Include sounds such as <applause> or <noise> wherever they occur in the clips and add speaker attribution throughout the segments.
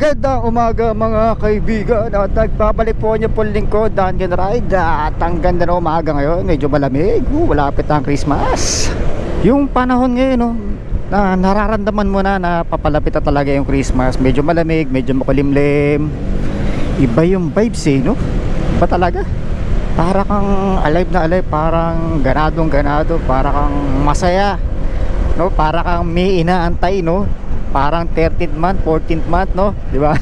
Speaker 1: Magandang umaga mga kaibigan. At nagbabalik po niyo po lingkod Can Ride. At ang ganda na umaga ngayon. Medyo malamig. Uh, Malapit ang Christmas. Yung panahon ngayon no, na nararamdaman mo na na papalapit na talaga yung Christmas. Medyo malamig, medyo makulimlim. Iba yung vibes eh no? Iba talaga. Para kang alive na alive Parang ganadong ganado Para kang masaya no? Para kang may inaantay no parang 13th month 14th month no? Di ba?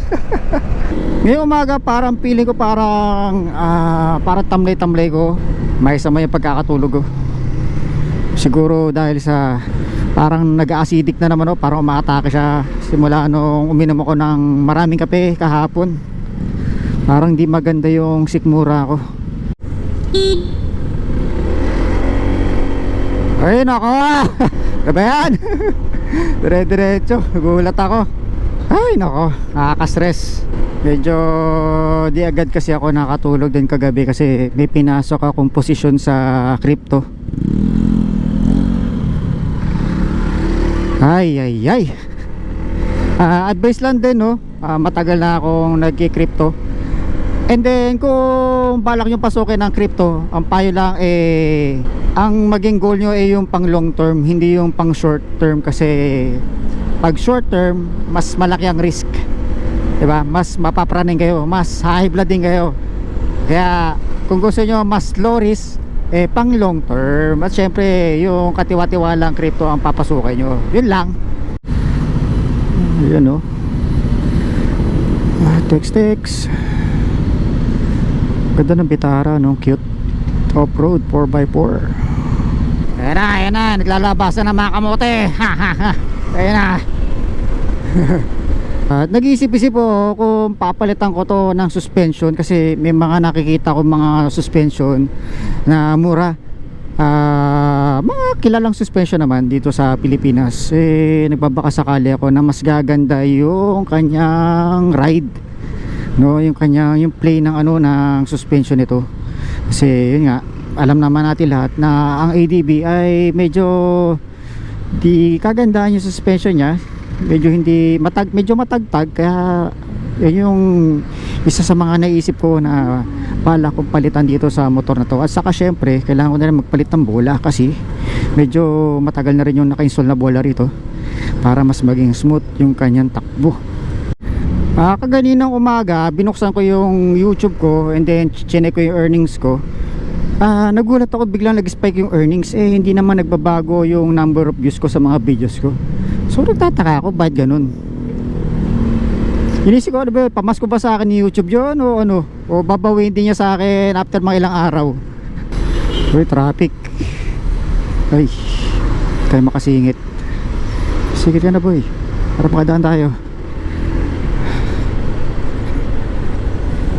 Speaker 1: <laughs> Ngayong umaga parang feeling ko parang ah, parang tamlay-tamlay ko. May sama yung pagkakatulog ko. Siguro dahil sa parang nag-acidic na naman no? Parang umaatake siya simula nung uminom ako ng maraming kape kahapon. Parang di maganda yung sikmura ko. Ay nako <laughs> Ano ba? <laughs> Dire-diretso Gulat ako. Ay nako Nakaka-stress. Medyo Di agad kasi ako nakatulog din kagabi Kasi may pinasok akong posisyon sa crypto. Ay ay ay. Ah, Advice lang din no? Ah, Matagal na akong nagki-crypto And then kung balak nyo pasukin ng crypto, ang payo lang eh ang maging goal nyo eh yung pang long term, hindi yung pang short term kasi pag short term, mas malaki ang risk. 'Di ba? Mas mapapraning kayo, mas high blood din kayo. Kaya kung gusto nyo mas low risk, eh pang long term. At syempre, yung katiwa-tiwalang crypto ang papasukin nyo. Yun lang. Yun oh. Ah, text text. Ganda ng bitara, no? Cute. Off-road, 4x4. Ayan na, ayan na. Naglalabasan ng mga kamote. <laughs> Ayan na. <laughs> At nag-iisip-isip po kung papalitan ko to ng suspension kasi may mga nakikita ko mga suspension na mura. Ah, mga kilalang suspension naman dito sa Pilipinas. Eh nagbabaka sakali ako na mas gaganda yung kanyang ride no yung kanya yung play ng ano ng suspension nito. Kasi yun nga alam naman natin lahat na ang ADB ay medyo di kagandahan yung suspension niya. Medyo hindi matag medyo matagtag. Kaya yun yung isa sa mga naisip ko na bala kong palitan dito sa motor na to. At saka syempre kailangan ko na rin magpalit ng bola kasi medyo matagal na rin yung naka-install na bola rito para mas maging smooth yung kanyang takbo Ah, kaganinang umaga, binuksan ko yung YouTube ko and then chinek ko yung earnings ko. Ah, nagulat ako biglang nag-spike yung earnings eh hindi naman nagbabago yung number of views ko sa mga videos ko. So nagtataka ako bakit ganun. Inisip ko ano ba, pamasko ba sa akin ni YouTube yun o ano? O babawin din niya sa akin after mga ilang araw. Uy, traffic. Ay, tayo makasingit. Sige ka na boy. Para makadaan tayo.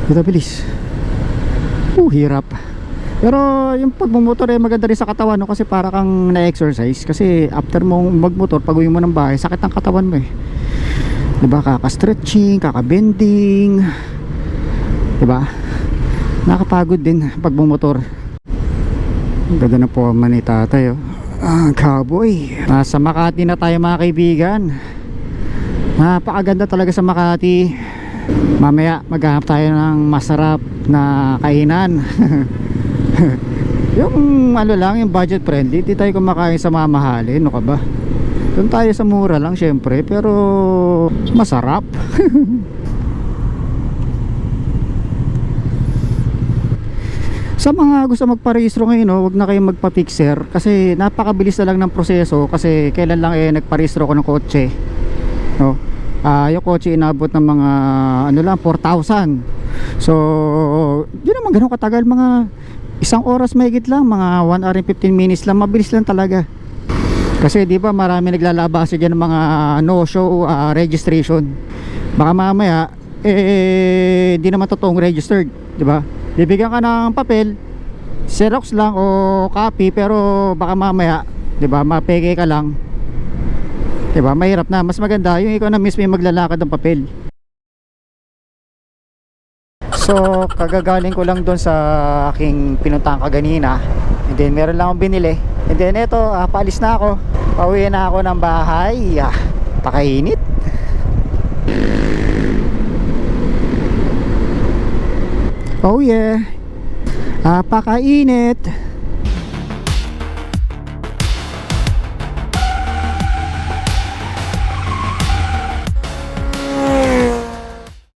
Speaker 1: Ito bilis. Uh, hirap. Pero yung pagmumotor eh maganda rin sa katawan no kasi para kang na-exercise kasi after mong magmotor pag uwi mo ng bahay sakit ang katawan mo eh. 'Di ba? Kaka-stretching, kaka-bending. 'Di ba? Nakapagod din pag bumotor. Ganda na po man ni tatay oh. Ah, cowboy. Nasa Makati na tayo mga kaibigan. Napakaganda talaga sa Makati mamaya maghanap tayo ng masarap na kainan. <laughs> Yung ano lang yung budget friendly di tayo kumakain sa mamahalin no ka ba? Doon tayo sa mura lang syempre pero masarap. <laughs> Sa mga gusto magparehistro ngayon no, wag na kayong magpa-fixer kasi napakabilis na lang ng proseso kasi kailan lang eh nagparehistro ko ng kotse no uh, yung kotse inabot ng mga ano lang 4,000 so di naman ganun katagal. Mga isang oras mahigit lang mga 1 hour and 15 minutes lang. Mabilis lang talaga. Kasi di ba marami naglalabasa dyan ng mga no show uh, registration. Baka mamaya eh di naman totoong registered di ba? Bibigyan ka ng papel xerox lang o copy pero baka mamaya di ba mapeke ka lang Diba? Mahirap na. Mas maganda yung ikaw na mismo yung maglalakad ng papel. So, kagagaling ko lang doon sa aking pinuntahan kaganina. And then, meron lang akong binili. And then, eto, ah, paalis na ako. Pauwi na ako ng bahay. Ah, pakainit. Oh yeah. Ah, pakainit.